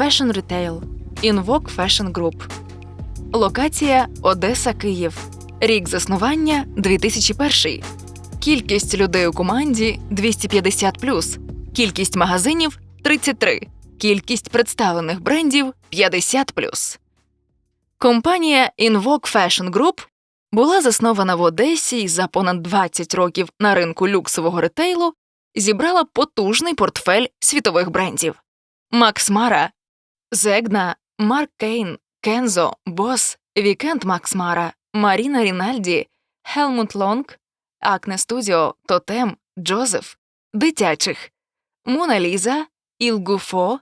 Fashion Retail, Invoke Fashion Group. Локація Одеса, Київ. Рік заснування 2001. Кількість людей у команді 250 Кількість магазинів 33. Кількість представлених брендів 50 Компанія Invoke Fashion Group була заснована в Одесі і за понад 20 років на ринку люксового ретейлу зібрала потужний портфель світових брендів. Макс Мара, Зегна, Марк Кейн, Кензо, Бос, Вікенд Макс Мара, Маріна Рінальді, Хелмут Лонг, Акне Студіо, Тотем, Джозеф, Дитячих, Мона Ліза, Ілгуфо,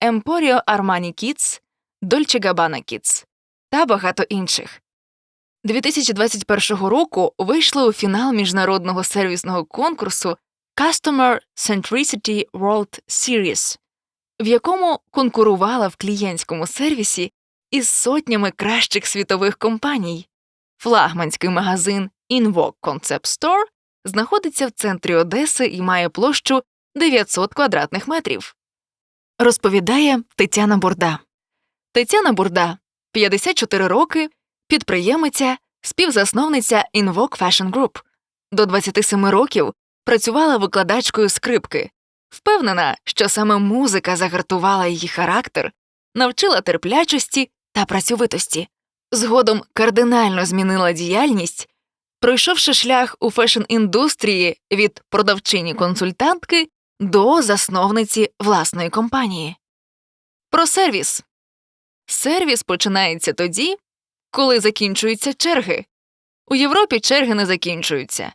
Емпоріо Армані Кітс, Дольче Габана Кітс та багато інших. 2021 року вийшли у фінал міжнародного сервісного конкурсу Customer Centricity World Series, в якому конкурувала в клієнтському сервісі із сотнями кращих світових компаній. Флагманський магазин Invoke Concept Store знаходиться в центрі Одеси і має площу 900 квадратних метрів. Розповідає Тетяна Бурда. Тетяна Бурда 54 роки, підприємиця, співзасновниця Invoke Fashion Group. До 27 років працювала викладачкою скрипки. Впевнена, що саме музика загартувала її характер, навчила терплячості та працьовитості. Згодом кардинально змінила діяльність, пройшовши шлях у фешн-індустрії від продавчині-консультантки до засновниці власної компанії. Про сервіс сервіс починається тоді, коли закінчуються черги. У Європі черги не закінчуються,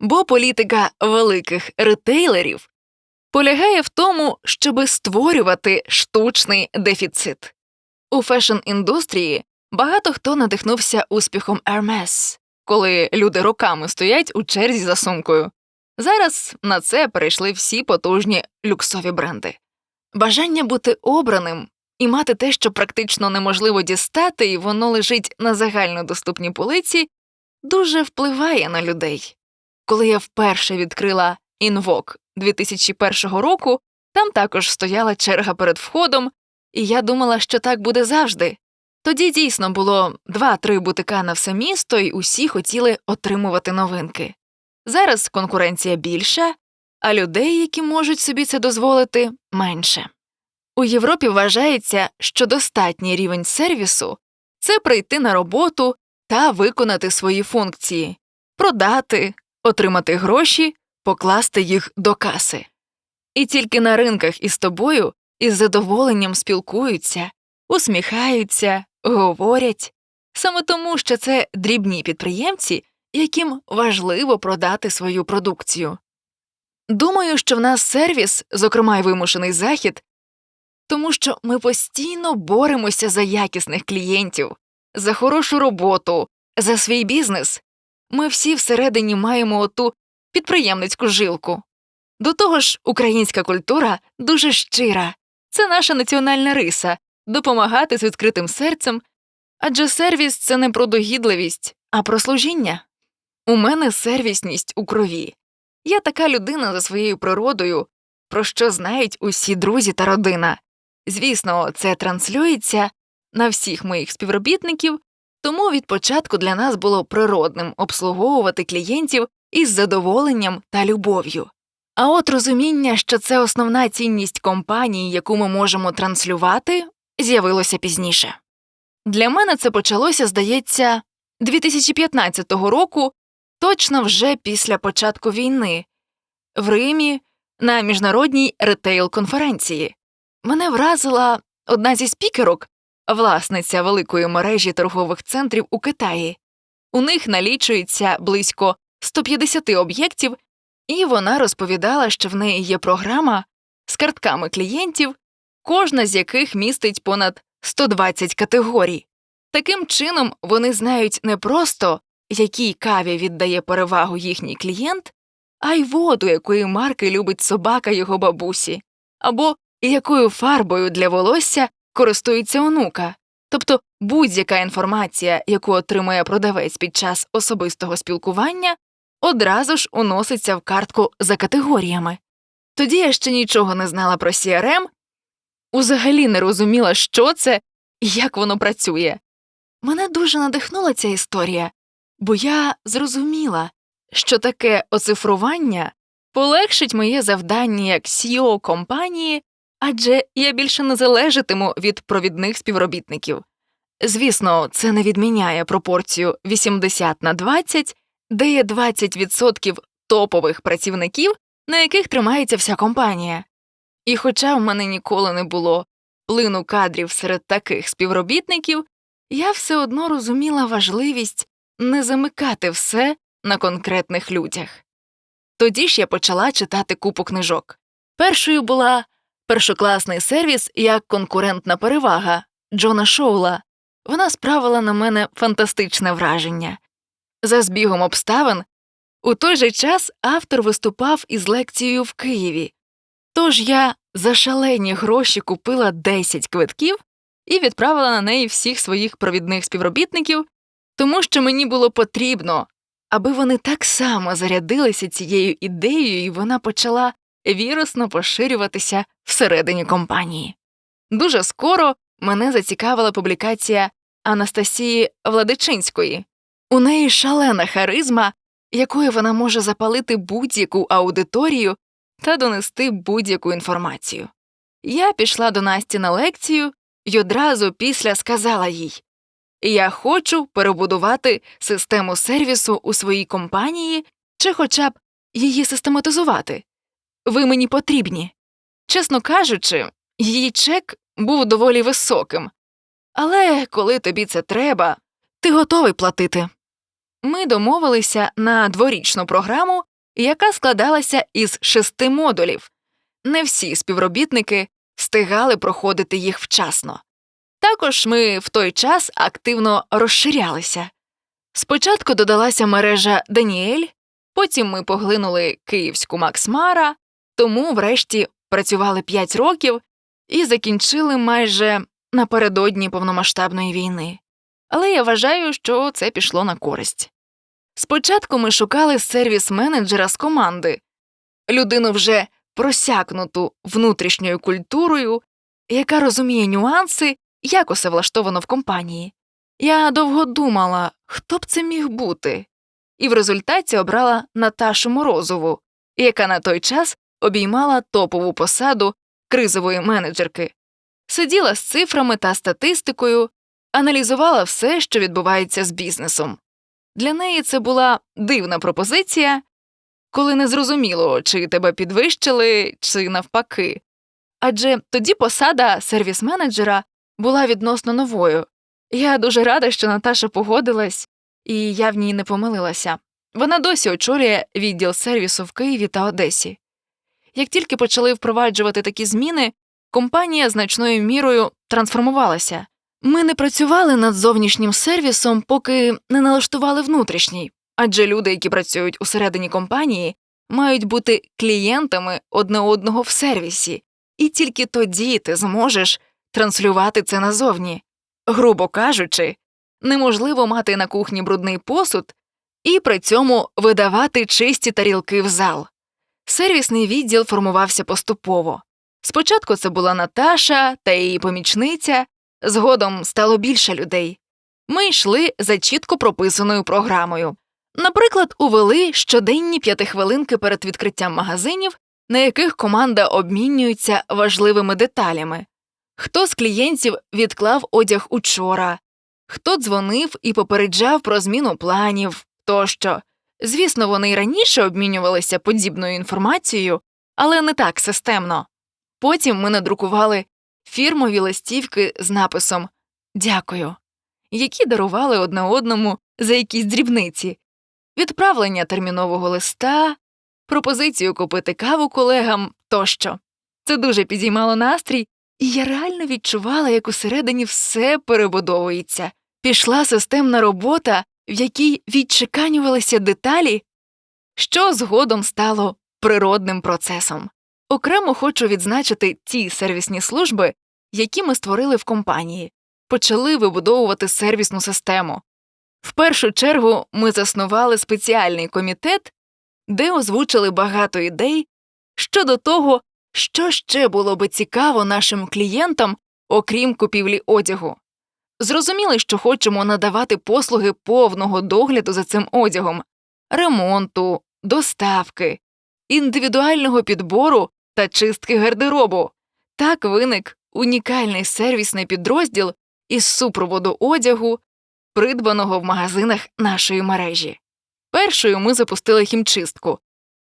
бо політика великих ретейлерів полягає в тому, щоби створювати штучний дефіцит. У фешн-індустрії багато хто надихнувся успіхом Hermes, коли люди роками стоять у черзі за сумкою. Зараз на це перейшли всі потужні люксові бренди. Бажання бути обраним і мати те, що практично неможливо дістати, і воно лежить на загальнодоступній полиці, дуже впливає на людей. Коли я вперше відкрила інвок 2001 року, там також стояла черга перед входом, і я думала, що так буде завжди. Тоді дійсно було два-три бутика на все місто, і усі хотіли отримувати новинки. Зараз конкуренція більша, а людей, які можуть собі це дозволити, менше. У Європі вважається, що достатній рівень сервісу це прийти на роботу та виконати свої функції, продати, отримати гроші, покласти їх до каси. І тільки на ринках із тобою із задоволенням спілкуються, усміхаються, говорять, саме тому, що це дрібні підприємці, яким важливо продати свою продукцію. Думаю, що в нас сервіс, зокрема й вимушений захід, тому що ми постійно боремося за якісних клієнтів, за хорошу роботу, за свій бізнес. Ми всі всередині маємо оту підприємницьку жилку. До того ж, українська культура дуже щира, це наша національна риса допомагати з відкритим серцем, адже сервіс це не про догідливість, а про служіння. У мене сервісність у крові. Я така людина за своєю природою, про що знають усі друзі та родина. Звісно, це транслюється на всіх моїх співробітників, тому від початку для нас було природним обслуговувати клієнтів із задоволенням та любов'ю. А от розуміння, що це основна цінність компанії, яку ми можемо транслювати, з'явилося пізніше. Для мене це почалося, здається, 2015 року, точно вже після початку війни, в Римі на міжнародній ретейл конференції. Мене вразила одна зі спікерок, власниця великої мережі торгових центрів у Китаї. У них налічується близько 150 об'єктів, і вона розповідала, що в неї є програма з картками клієнтів, кожна з яких містить понад 120 категорій. Таким чином вони знають не просто, якій каві віддає перевагу їхній клієнт, а й воду, якої марки любить собака його бабусі, або якою фарбою для волосся користується онука. Тобто будь-яка інформація, яку отримує продавець під час особистого спілкування, одразу ж уноситься в картку за категоріями. Тоді я ще нічого не знала про CRM. взагалі не розуміла, що це і як воно працює. Мене дуже надихнула ця історія, бо я зрозуміла, що таке оцифрування полегшить моє завдання як CEO компанії, адже я більше не залежатиму від провідних співробітників. Звісно, це не відміняє пропорцію 80 на 20, де є 20% топових працівників, на яких тримається вся компанія. І хоча в мене ніколи не було плину кадрів серед таких співробітників, я все одно розуміла важливість не замикати все на конкретних людях. Тоді ж я почала читати купу книжок. Першою була першокласний сервіс як конкурентна перевага Джона Шоула. Вона справила на мене фантастичне враження. За збігом обставин, у той же час автор виступав із лекцією в Києві. Тож я за шалені гроші купила 10 квитків і відправила на неї всіх своїх провідних співробітників, тому що мені було потрібно, аби вони так само зарядилися цією ідеєю, і вона почала вірусно поширюватися всередині компанії. Дуже скоро мене зацікавила публікація Анастасії Владичинської. У неї шалена харизма, якою вона може запалити будь-яку аудиторію та донести будь-яку інформацію. Я пішла до Насті на лекцію і одразу після сказала їй Я хочу перебудувати систему сервісу у своїй компанії чи хоча б її систематизувати. Ви мені потрібні. Чесно кажучи, її чек був доволі високим, але коли тобі це треба, ти готовий платити. Ми домовилися на дворічну програму, яка складалася із шести модулів. Не всі співробітники встигали проходити їх вчасно. Також ми в той час активно розширялися. Спочатку додалася мережа Даніель, потім ми поглинули київську Максмара, тому, врешті, працювали 5 років і закінчили майже напередодні повномасштабної війни. Але я вважаю, що це пішло на користь. Спочатку ми шукали сервіс менеджера з команди, людину вже просякнуту внутрішньою культурою, яка розуміє нюанси, як усе влаштовано в компанії. Я довго думала, хто б це міг бути, і в результаті обрала Наташу Морозову, яка на той час обіймала топову посаду кризової менеджерки, сиділа з цифрами та статистикою, аналізувала все, що відбувається з бізнесом. Для неї це була дивна пропозиція, коли не зрозуміло, чи тебе підвищили, чи навпаки. Адже тоді посада сервіс менеджера була відносно новою. Я дуже рада, що Наташа погодилась, і я в ній не помилилася. Вона досі очолює відділ сервісу в Києві та Одесі. Як тільки почали впроваджувати такі зміни, компанія значною мірою трансформувалася. Ми не працювали над зовнішнім сервісом, поки не налаштували внутрішній, адже люди, які працюють усередині компанії, мають бути клієнтами одне одного в сервісі, і тільки тоді ти зможеш транслювати це назовні. Грубо кажучи, неможливо мати на кухні брудний посуд і при цьому видавати чисті тарілки в зал. Сервісний відділ формувався поступово. Спочатку це була Наташа та її помічниця, згодом стало більше людей. Ми йшли за чітко прописаною програмою. Наприклад, увели щоденні п'ятихвилинки перед відкриттям магазинів, на яких команда обмінюється важливими деталями хто з клієнтів відклав одяг учора, хто дзвонив і попереджав про зміну планів тощо. Звісно, вони й раніше обмінювалися подібною інформацією, але не так системно. Потім ми надрукували фірмові листівки з написом Дякую, які дарували одне одному за якісь дрібниці, відправлення термінового листа, пропозицію купити каву колегам тощо. Це дуже підіймало настрій, і я реально відчувала, як усередині все перебудовується. Пішла системна робота, в якій відчеканювалися деталі, що згодом стало природним процесом. Окремо хочу відзначити ті сервісні служби, які ми створили в компанії, почали вибудовувати сервісну систему. В першу чергу ми заснували спеціальний комітет, де озвучили багато ідей щодо того, що ще було би цікаво нашим клієнтам, окрім купівлі одягу. Зрозуміли, що хочемо надавати послуги повного догляду за цим одягом, ремонту, доставки, індивідуального підбору та чистки гардеробу. Так виник унікальний сервісний підрозділ із супроводу одягу, придбаного в магазинах нашої мережі. Першою ми запустили хімчистку,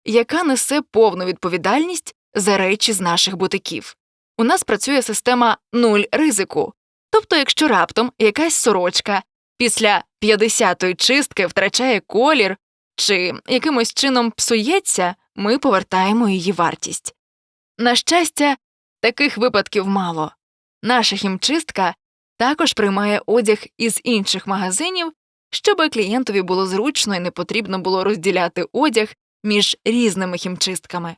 яка несе повну відповідальність за речі з наших бутиків. У нас працює система нуль ризику. Тобто, якщо раптом якась сорочка після 50-ї чистки втрачає колір чи якимось чином псується, ми повертаємо її вартість. На щастя, таких випадків мало. Наша хімчистка також приймає одяг із інших магазинів, щоб клієнтові було зручно і не потрібно було розділяти одяг між різними хімчистками.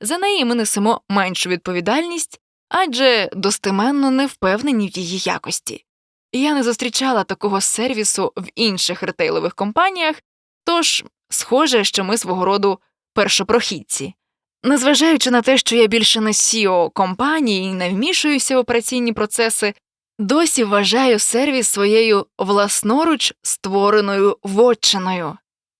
За неї ми несемо меншу відповідальність, адже достеменно не впевнені в її якості. Я не зустрічала такого сервісу в інших ретейлових компаніях, тож схоже, що ми свого роду першопрохідці. Незважаючи на те, що я більше не CEO компанії і не вмішуюся в операційні процеси, досі вважаю сервіс своєю власноруч створеною вотчиною.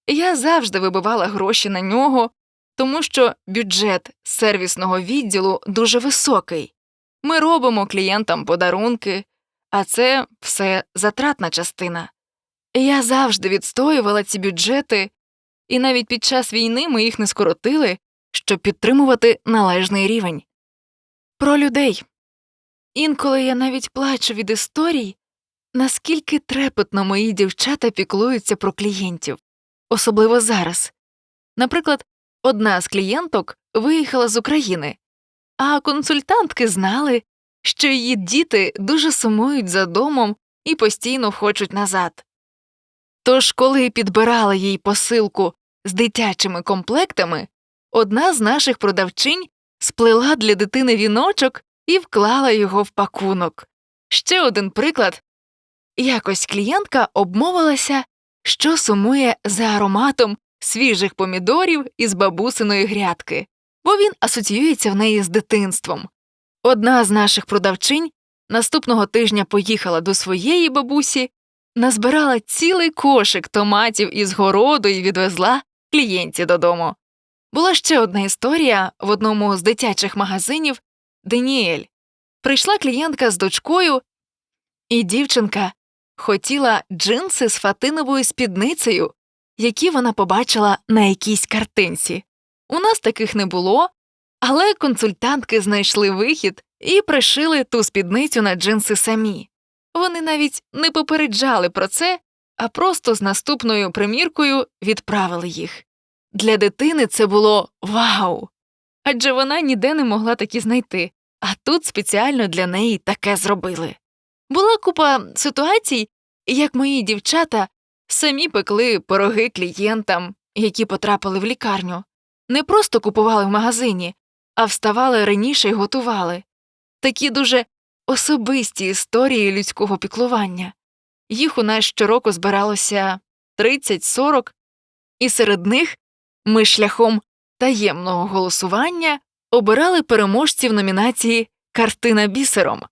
Я завжди вибивала гроші на нього, тому що бюджет сервісного відділу дуже високий. Ми робимо клієнтам подарунки, а це все затратна частина. Я завжди відстоювала ці бюджети, і навіть під час війни ми їх не скоротили, щоб підтримувати належний рівень. Про людей. Інколи я навіть плачу від історій, наскільки трепетно мої дівчата піклуються про клієнтів, особливо зараз. Наприклад, одна з клієнток виїхала з України, а консультантки знали, що її діти дуже сумують за домом і постійно хочуть назад. Тож, коли підбирали їй посилку з дитячими комплектами, одна з наших продавчинь сплела для дитини віночок і вклала його в пакунок. Ще один приклад якось клієнтка обмовилася, що сумує за ароматом свіжих помідорів із бабусиної грядки, бо він асоціюється в неї з дитинством. Одна з наших продавчинь наступного тижня поїхала до своєї бабусі, назбирала цілий кошик томатів із городу і відвезла клієнті додому. Була ще одна історія в одному з дитячих магазинів Деніель. Прийшла клієнтка з дочкою, і дівчинка хотіла джинси з фатиновою спідницею, які вона побачила на якійсь картинці. У нас таких не було, але консультантки знайшли вихід і пришили ту спідницю на джинси самі. Вони навіть не попереджали про це, а просто з наступною приміркою відправили їх. Для дитини це було вау! Адже вона ніде не могла такі знайти, а тут спеціально для неї таке зробили. Була купа ситуацій, як мої дівчата самі пекли пироги клієнтам, які потрапили в лікарню, не просто купували в магазині, а вставали раніше й готували. Такі дуже особисті історії людського піклування. Їх у нас щороку збиралося 30-40, і серед них ми шляхом таємного голосування обирали переможців номінації Картина бісером,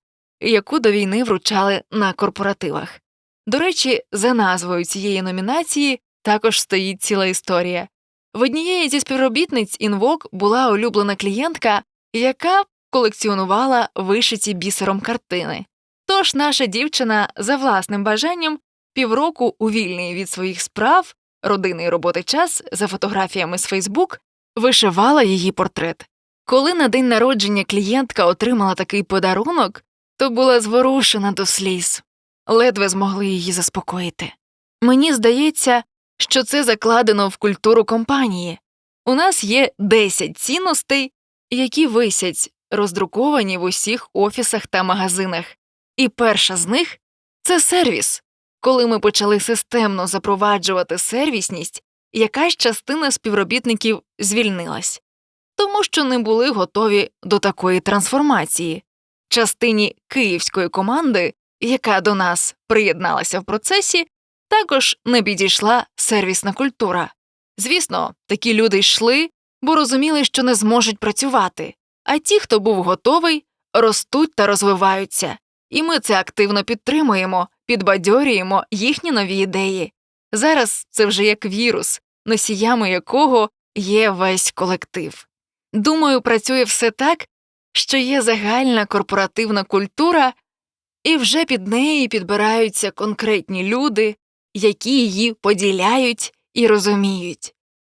яку до війни вручали на корпоративах. До речі, за назвою цієї номінації також стоїть ціла історія. В однієї зі співробітниць інвок була улюблена клієнтка, яка колекціонувала вишиті бісером картини. Тож наша дівчина за власним бажанням півроку у вільний від своїх справ, родини і роботи час за фотографіями з Фейсбук вишивала її портрет. Коли на день народження клієнтка отримала такий подарунок, то була зворушена до сліз, ледве змогли її заспокоїти. Мені здається, що це закладено в культуру компанії. У нас є 10 цінностей, які висять, роздруковані в усіх офісах та магазинах. І перша з них це сервіс. Коли ми почали системно запроваджувати сервісність, якась частина співробітників звільнилась, тому що не були готові до такої трансформації. Частині київської команди, яка до нас приєдналася в процесі, також не підійшла сервісна культура. Звісно, такі люди йшли, бо розуміли, що не зможуть працювати. А ті, хто був готовий, ростуть та розвиваються, і ми це активно підтримуємо, підбадьорюємо їхні нові ідеї. Зараз це вже як вірус, носіями якого є весь колектив. Думаю, працює все так, що є загальна корпоративна культура, і вже під неї підбираються конкретні люди, які її поділяють і розуміють.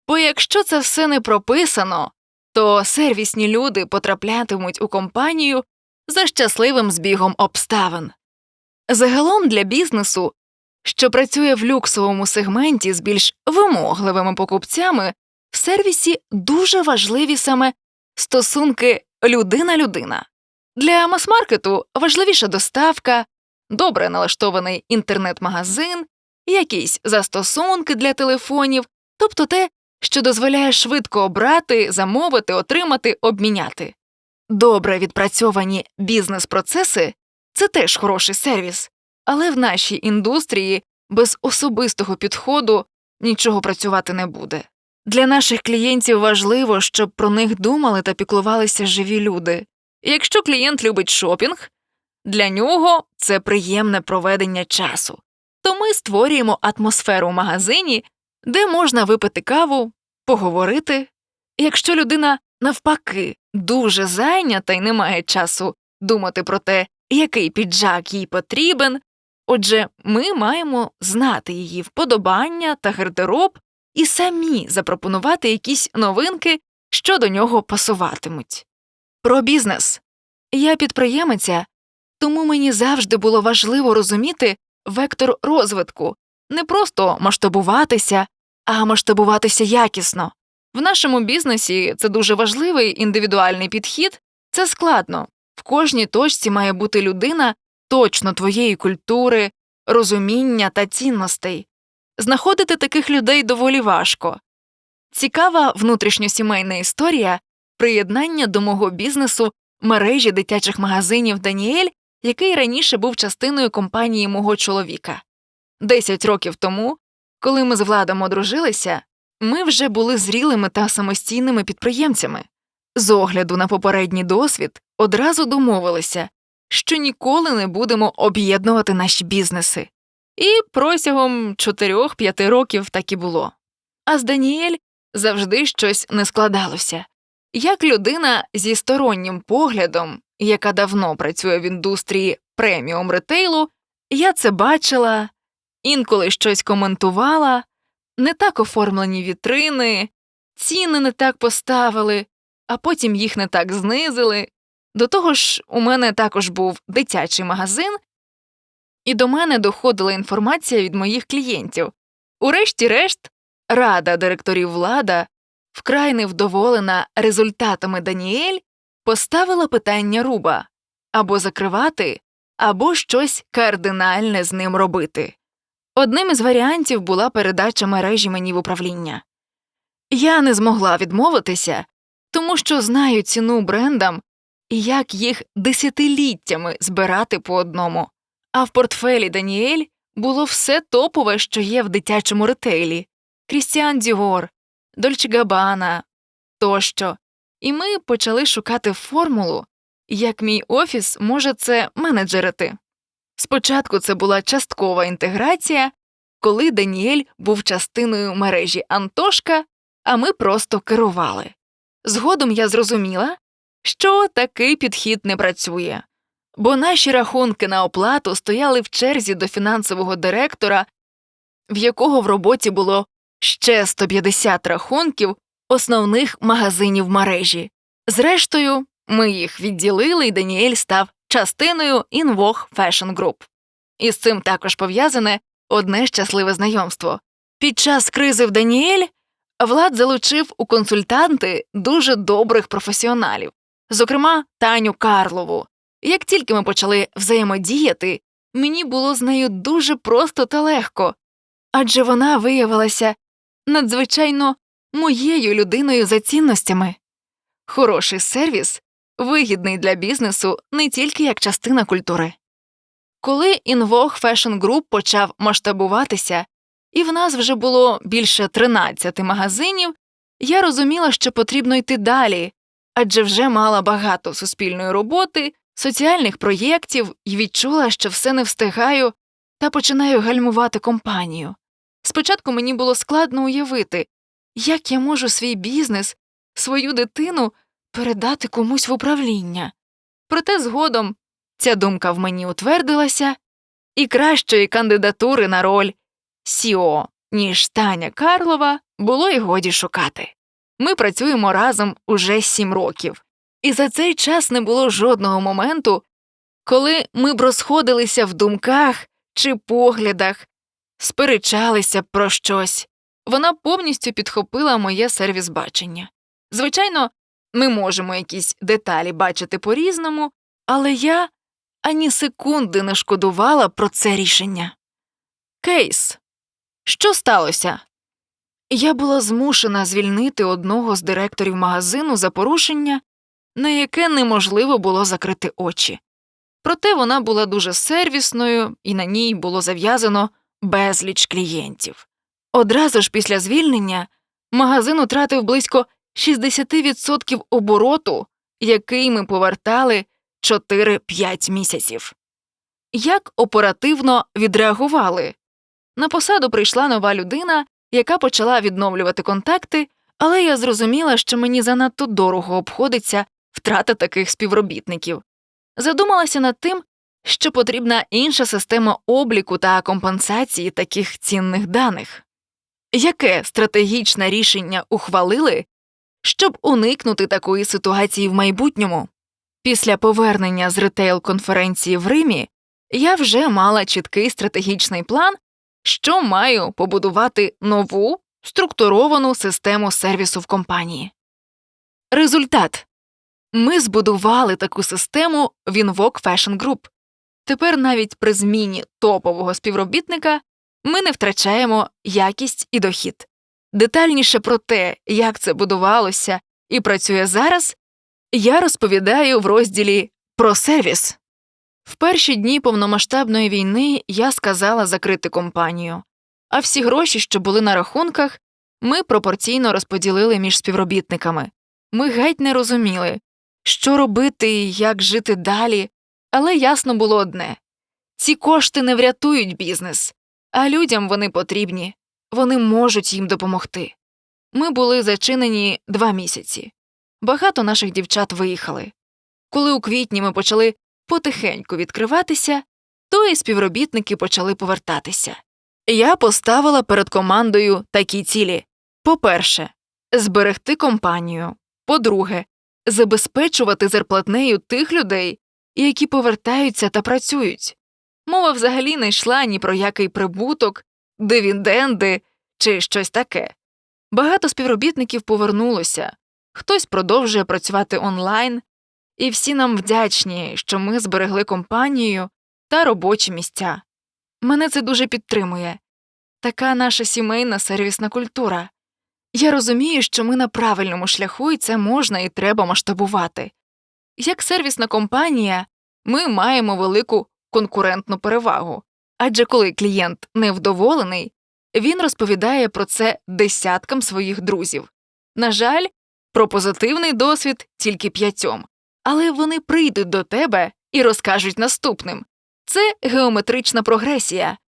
Бо якщо це все не прописано, то сервісні люди потраплятимуть у компанію за щасливим збігом обставин. Загалом для бізнесу, що працює в люксовому сегменті з більш вимогливими покупцями, в сервісі дуже важливі саме стосунки людина-людина. Для мас-маркету важливіша доставка, добре налаштований інтернет-магазин, якісь застосунки для телефонів, тобто те, що дозволяє швидко обрати, замовити, отримати, обміняти. Добре відпрацьовані бізнес-процеси це теж хороший сервіс, але в нашій індустрії без особистого підходу нічого працювати не буде. Для наших клієнтів важливо, щоб про них думали та піклувалися живі люди. Якщо клієнт любить шопінг, для нього це приємне проведення часу. То ми створюємо атмосферу в магазині, де можна випити каву, поговорити. Якщо людина навпаки дуже зайнята і не має часу думати про те, який піджак їй потрібен, отже, ми маємо знати її вподобання та гардероб і самі запропонувати якісь новинки, що до нього пасуватимуть. Про бізнес я підприємиця, тому мені завжди було важливо розуміти вектор розвитку, не просто масштабуватися, а масштабуватися якісно. В нашому бізнесі це дуже важливий індивідуальний підхід, це складно. В кожній точці має бути людина точно твоєї культури, розуміння та цінностей. Знаходити таких людей доволі важко. Цікава внутрішньосімейна історія приєднання до мого бізнесу мережі дитячих магазинів Даніель, який раніше був частиною компанії мого чоловіка. Десять років тому, коли ми з владом одружилися, ми вже були зрілими та самостійними підприємцями. З огляду на попередній досвід одразу домовилися, що ніколи не будемо об'єднувати наші бізнеси. І протягом 4-5 років так і було. А з Даніель завжди щось не складалося. Як людина зі стороннім поглядом, яка давно працює в індустрії преміум ретейлу, я це бачила, інколи щось коментувала, не так оформлені вітрини, ціни не так поставили, а потім їх не так знизили. До того ж, у мене також був дитячий магазин, і до мене доходила інформація від моїх клієнтів. Урешті-решт, рада директорів влада, вкрай невдоволена результатами Даніель, поставила питання руба або закривати, або щось кардинальне з ним робити. Одним із варіантів була передача мережі мені в управління. Я не змогла відмовитися, тому що знаю ціну брендам і як їх десятиліттями збирати по одному. А в портфелі Даніель було все топове, що є в дитячому ретейлі Крістіан Діор, Дольче Габана тощо. І ми почали шукати формулу, як мій офіс може це менеджерити. Спочатку це була часткова інтеграція, коли Даніель був частиною мережі Антошка, а ми просто керували. Згодом я зрозуміла, що такий підхід не працює, бо наші рахунки на оплату стояли в черзі до фінансового директора, в якого в роботі було ще 150 рахунків основних магазинів мережі. Зрештою, ми їх відділили, і Даніель став частиною Інвог Fashion Group. І з цим також пов'язане одне щасливе знайомство. Під час кризи в Даніель Влад залучив у консультанти дуже добрих професіоналів, зокрема Таню Карлову. Як тільки ми почали взаємодіяти, мені було з нею дуже просто та легко, адже вона виявилася надзвичайно моєю людиною за цінностями. Хороший сервіс вигідний для бізнесу не тільки як частина культури. Коли Інвог Fashion Group почав масштабуватися, і в нас вже було більше 13 магазинів, я розуміла, що потрібно йти далі, адже вже мала багато суспільної роботи, соціальних проєктів і відчула, що все не встигаю та починаю гальмувати компанію. Спочатку мені було складно уявити, як я можу свій бізнес, свою дитину передати комусь в управління. Проте згодом ця думка в мені утвердилася, і кращої кандидатури на роль Сіо, ніж Таня Карлова, було й годі шукати. Ми працюємо разом уже сім років, і за цей час не було жодного моменту, коли ми б розходилися в думках чи поглядах, сперечалися про щось. Вона повністю підхопила моє сервіс бачення. Звичайно, ми можемо якісь деталі бачити по різному, але я ані секунди не шкодувала про це рішення. Кейс. Що сталося? Я була змушена звільнити одного з директорів магазину за порушення, на яке неможливо було закрити очі. Проте вона була дуже сервісною, і на ній було зав'язано безліч клієнтів. Одразу ж після звільнення магазин утратив близько 60% обороту, який ми повертали 4-5 місяців. Як оперативно відреагували? На посаду прийшла нова людина, яка почала відновлювати контакти, але я зрозуміла, що мені занадто дорого обходиться втрата таких співробітників. Задумалася над тим, що потрібна інша система обліку та компенсації таких цінних даних. Яке стратегічне рішення ухвалили, щоб уникнути такої ситуації в майбутньому? Після повернення з ретейл конференції в Римі я вже мала чіткий стратегічний план, що маю побудувати нову структуровану систему сервісу в компанії. Результат ми збудували таку систему в Invoke Fashion Group. Тепер навіть при зміні топового співробітника ми не втрачаємо якість і дохід. Детальніше про те, як це будувалося і працює зараз, я розповідаю в розділі про сервіс. В перші дні повномасштабної війни я сказала закрити компанію, а всі гроші, що були на рахунках, ми пропорційно розподілили між співробітниками. Ми геть не розуміли, що робити і як жити далі, але ясно було одне ці кошти не врятують бізнес, а людям вони потрібні, вони можуть їм допомогти. Ми були зачинені два місяці. Багато наших дівчат виїхали. Коли у квітні ми почали потихеньку відкриватися, то і співробітники почали повертатися. Я поставила перед командою такі цілі по-перше, зберегти компанію, по-друге, забезпечувати зарплатнею тих людей, які повертаються та працюють. Мова взагалі не йшла ні про який прибуток, дивіденди чи щось таке. Багато співробітників повернулося, хтось продовжує працювати онлайн, і всі нам вдячні, що ми зберегли компанію та робочі місця. Мене це дуже підтримує така наша сімейна сервісна культура. Я розумію, що ми на правильному шляху, і це можна і треба масштабувати. Як сервісна компанія, ми маємо велику конкурентну перевагу, адже коли клієнт невдоволений, він розповідає про це десяткам своїх друзів. На жаль, про позитивний досвід тільки п'ятьом, але вони прийдуть до тебе і розкажуть наступним це геометрична прогресія,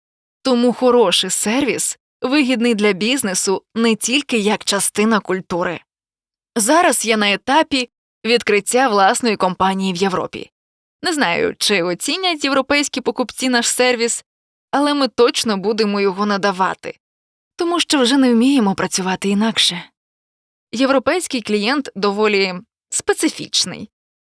тому хороший сервіс вигідний для бізнесу не тільки як частина культури. Зараз я на етапі відкриття власної компанії в Європі. Не знаю, чи оцінять європейські покупці наш сервіс, але ми точно будемо його надавати, тому що вже не вміємо працювати інакше. Європейський клієнт доволі специфічний.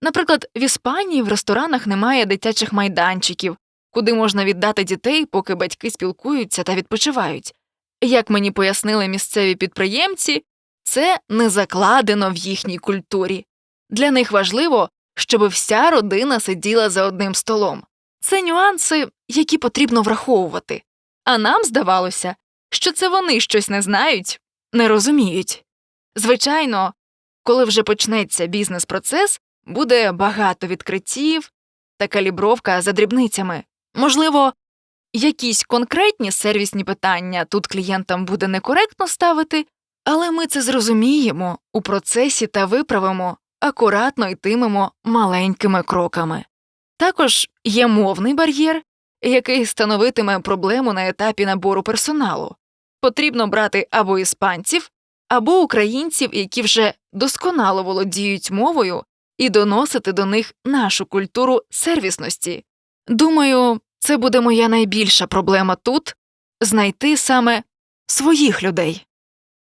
Наприклад, в Іспанії в ресторанах немає дитячих майданчиків, куди можна віддати дітей, поки батьки спілкуються та відпочивають. Як мені пояснили місцеві підприємці, це не закладено в їхній культурі. Для них важливо, щоб вся родина сиділа за одним столом. Це нюанси, які потрібно враховувати. А нам здавалося, що це вони щось не знають, не розуміють. Звичайно, коли вже почнеться бізнес процес, буде багато відкриттів та калібровка за дрібницями. Можливо, якісь конкретні сервісні питання тут клієнтам буде некоректно ставити, але ми це зрозуміємо у процесі та виправимо, акуратно йтимемо маленькими кроками. Також є мовний бар'єр, який становитиме проблему на етапі набору персоналу. Потрібно брати або іспанців, або українців, які вже досконало володіють мовою, і доносити до них нашу культуру сервісності. Думаю, це буде моя найбільша проблема тут знайти саме своїх людей.